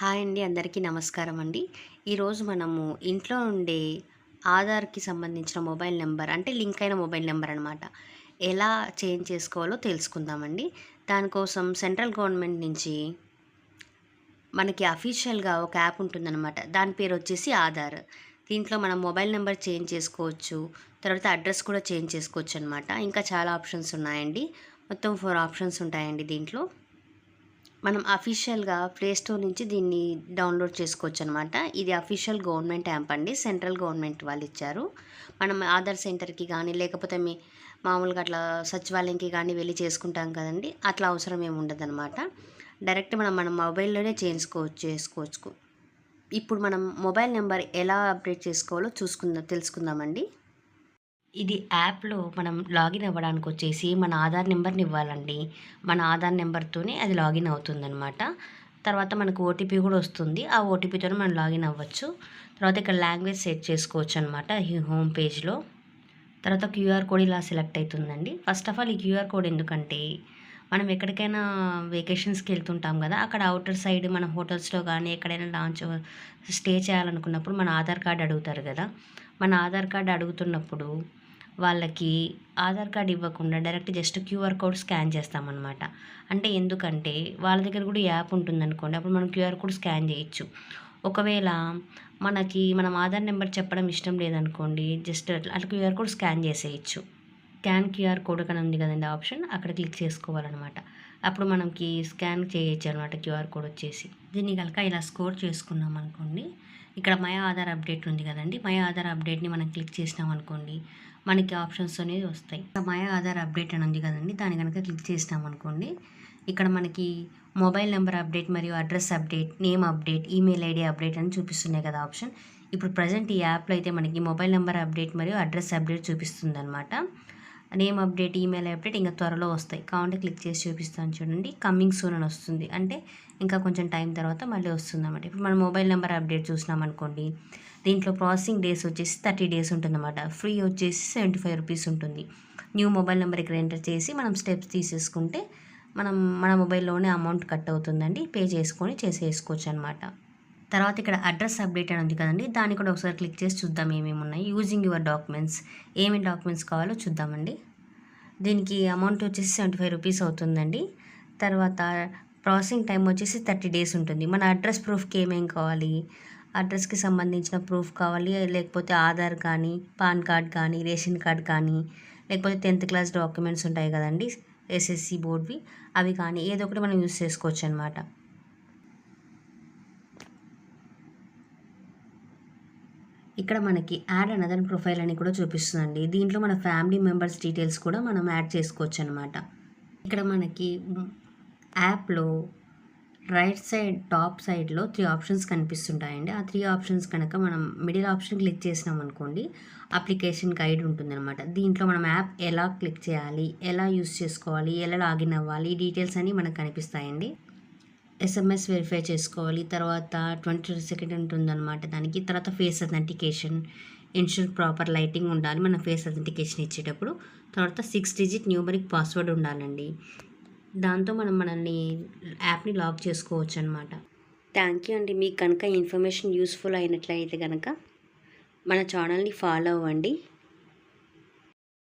Hi అండి అందరికీ నమస్కారం అండి. ఈరోజు మనము ఇంట్లో ఉండే ఆధార్కి సంబంధించిన మొబైల్ నెంబర్ అంటే లింక్ అయిన మొబైల్ నెంబర్ అనమాట ఎలా చేంజ్ చేసుకోవాలో తెలుసుకుందామండి. దానికోసం సెంట్రల్ గవర్నమెంట్ నుంచి మనకి అఫీషియల్గా ఒక యాప్ ఉంటుందన్నమాట. దాని పేరు వచ్చేసి ఆధార్. దీంట్లో మనం మొబైల్ నెంబర్ చేంజ్ చేసుకోవచ్చు తర్వాత అడ్రస్ కూడా చేంజ్ చేసుకోవచ్చు అనమాట ఇంకా చాలా ఆప్షన్స్ ఉన్నాయండి. మొత్తం ఫోర్ ఆప్షన్స్ ఉంటాయండి దీంట్లో. మనం అఫీషియల్గా ప్లేస్టోర్ నుంచి దీన్ని డౌన్లోడ్ చేసుకోవచ్చు అనమాట ఇది అఫీషియల్ గవర్నమెంట్ యాప్ అండి. సెంట్రల్ గవర్నమెంట్ వాళ్ళు ఇచ్చారు. మనం ఆధార్ సెంటర్కి కానీ లేకపోతే మీ మామూలుగా అట్లా సచివాలయంకి కానీ వెళ్ళి చేసుకుంటాం కదండి. అట్లా అవసరం ఏమి ఉండదన్నమాట డైరెక్ట్ మనం మన మొబైల్లోనే చేసుకోవచ్చు చేసుకోవచ్చు. ఇప్పుడు మనం మొబైల్ నెంబర్ ఎలా అప్డేట్ చేసుకోవాలో చూసుకుందాం తెలుసుకుందామండి. ఇది యాప్లో మనం లాగిన్ అవ్వడానికి వచ్చేసి మన ఆధార్ నెంబర్ని ఇవ్వాలండి. మన ఆధార్ నెంబర్తోనే అది లాగిన్ అవుతుందన్నమాట. తర్వాత మనకు ఓటీపీ కూడా వస్తుంది. ఆ ఓటీపీతో మనం లాగిన్ అవ్వచ్చు. తర్వాత ఇక్కడ లాంగ్వేజ్ సెట్ చేసుకోవచ్చు అనమాట ఈ హోమ్ పేజ్లో. తర్వాత క్యూఆర్ కోడ్ ఇలా సెలెక్ట్ అవుతుందండి ఫస్ట్ ఆఫ్ ఆల్ ఈ క్యూఆర్ కోడ్ ఎందుకంటే మనం ఎక్కడికైనా వెకేషన్స్కి వెళ్తుంటాం కదా అక్కడ అవుటర్ సైడ్ మన హోటల్స్లో కానీ ఎక్కడైనా లాంచ్ స్టే చేయాలనుకున్నప్పుడు మన ఆధార్ కార్డ్ అడుగుతారు కదా. మన ఆధార్ కార్డ్ అడుగుతున్నప్పుడు వాళ్ళకి ఆధార్ కార్డ్ ఇవ్వకుండా direct just QR code scan చేస్తామన్నమాట. అంటే ఎందుకంటే వాళ్ళ దగ్గర కూడా యాప్ ఉంటుందనుకోండి అప్పుడు మనం క్యూఆర్ కోడ్ స్కాన్ చేయొచ్చు. ఒకవేళ మనకి మనం ఆధార్ నెంబర్ చెప్పడం ఇష్టం లేదనుకోండి జస్ట్ అట్లా క్యూఆర్ కోడ్ స్కాన్ చేసేయచ్చు. స్కాన్ క్యూఆర్ కోడ్ కానీ ఉంది కదండి ఆప్షన్ అక్కడ క్లిక్ చేసుకోవాలన్నమాట. అప్పుడు మనకి స్కాన్ చేయొచ్చు అనమాట క్యూఆర్ కోడ్ వచ్చేసి. దీన్ని కనుక ఇలా స్కోర్ చేసుకున్నాం అనుకోండి ఇక్కడ మై ఆధార్ అప్డేట్ ఉంది కదండి. మై ఆధార్ అప్డేట్ని మనం క్లిక్ చేసినాం అనుకోండి మనకి ఆప్షన్స్ అనేవి వస్తాయి. మై ఆధార్ అప్డేట్ అని ఉంది కదండి దాన్ని కనుక క్లిక్ చేసినాం అనుకోండి ఇక్కడ మనకి మొబైల్ నెంబర్ అప్డేట్ మరియు address update name update email ID update అని చూపిస్తున్నాయి కదా ఆప్షన్. ఇప్పుడు ప్రజెంట్ ఈ యాప్లో అయితే మనకి మొబైల్ నెంబర్ అప్డేట్ మరియు అడ్రస్ అప్డేట్ చూపిస్తుంది అనమాట నేమ్ అప్డేట్ ఈమెయిల్ అప్డేట్ ఇంకా త్వరలో వస్తాయి. కావాలంటే క్లిక్ చేసి చూపిస్తాను చూడండి. కమింగ్ సూన్ అని వస్తుంది. అంటే ఇంకా కొంచెం టైం తర్వాత మళ్ళీ వస్తుంది అన్నమాట ఇప్పుడు మన మొబైల్ నెంబర్ అప్డేట్ చూసినాం అనుకోండి. దీంట్లో ప్రాసెసింగ్ డేస్ వచ్చేసి థర్టీ డేస్ ఉంటుందన్నమాట. ఫ్రీ వచ్చేసి సెవెంటీ ఫైవ్ రూపీస్ ఉంటుంది. న్యూ మొబైల్ నెంబర్ ఇక్కడ ఎంటర్ చేసి మనం స్టెప్స్ తీసేసుకుంటే మనం మన మొబైల్లోనే అమౌంట్ కట్ అవుతుందండి. పే చేసుకొని చేసేసుకోవచ్చు అనమాట తర్వాత ఇక్కడ అడ్రస్ అప్డేట్ అని ఉంది కదండి దాన్ని కూడా ఒకసారి క్లిక్ చేసి చూద్దాం ఏమేమి ఉన్నాయి యూజింగ్ యువర్ డాక్యుమెంట్స్ ఏమేమి డాక్యుమెంట్స్ కావాలో చూద్దామండి. దీనికి అమౌంట్ వచ్చేసి సెవెంటీ ఫైవ్ రూపీస్ అవుతుందండి. తర్వాత ప్రాసెసింగ్ టైం వచ్చేసి థర్టీ డేస్ ఉంటుంది. మన అడ్రస్ ప్రూఫ్కి ఏమేమి కావాలి అడ్రస్కి సంబంధించిన ప్రూఫ్ కావాలి లేకపోతే ఆధార్ కానీ పాన్ కార్డ్ కానీ రేషన్ కార్డ్ కానీ లేకపోతే టెన్త్ క్లాస్ డాక్యుమెంట్స్ ఉంటాయి కదండి ఎస్ఎస్సి బోర్డ్వి అవి కానీ ఏదో ఒకటి మనం యూస్ చేసుకోవచ్చు అనమాట ఇక్కడ మనకి యాడ్ అనదర్ ప్రొఫైల్ అని కూడా చూపిస్తుందండి. దీంట్లో మన ఫ్యామిలీ మెంబర్స్ డీటెయిల్స్ కూడా మనం యాడ్ చేసుకోవచ్చు అనమాట ఇక్కడ మనకి యాప్లో రైట్ సైడ్ టాప్ సైడ్లో త్రీ ఆప్షన్స్ కనిపిస్తుంటాయండి. ఆ త్రీ ఆప్షన్స్ కనుక మనం మిడిల్ ఆప్షన్ క్లిక్ చేసినాం అనుకోండి అప్లికేషన్ గైడ్ ఉంటుందన్నమాట. దీంట్లో మనం యాప్ ఎలా క్లిక్ చేయాలి ఎలా యూస్ చేసుకోవాలి ఎలా లాగిన్ అవ్వాలి డీటెయిల్స్ అన్నీ మనకు కనిపిస్తాయండి. ఎస్ఎంఎస్ వెరిఫై చేసుకోవాలి. తర్వాత ట్వంటీ సెకండ్ ఉంటుందన్నమాట దానికి. తర్వాత face authentication ensure proper lighting ఉండాలి. మన ఫేస్ అథెంటికేషన్ ఇచ్చేటప్పుడు. తర్వాత సిక్స్ డిజిట్ న్యూమరిక్ పాస్వర్డ్ ఉండాలండి. దాంతో మనం మనల్ని యాప్ని లాక్ చేసుకోవచ్చు అనమాట థ్యాంక్ యూ అండి. మీకు కనుక ఇన్ఫర్మేషన్ యూస్ఫుల్ అయినట్లయితే కనుక మన ఛానల్ని ఫాలో అవ్వండి.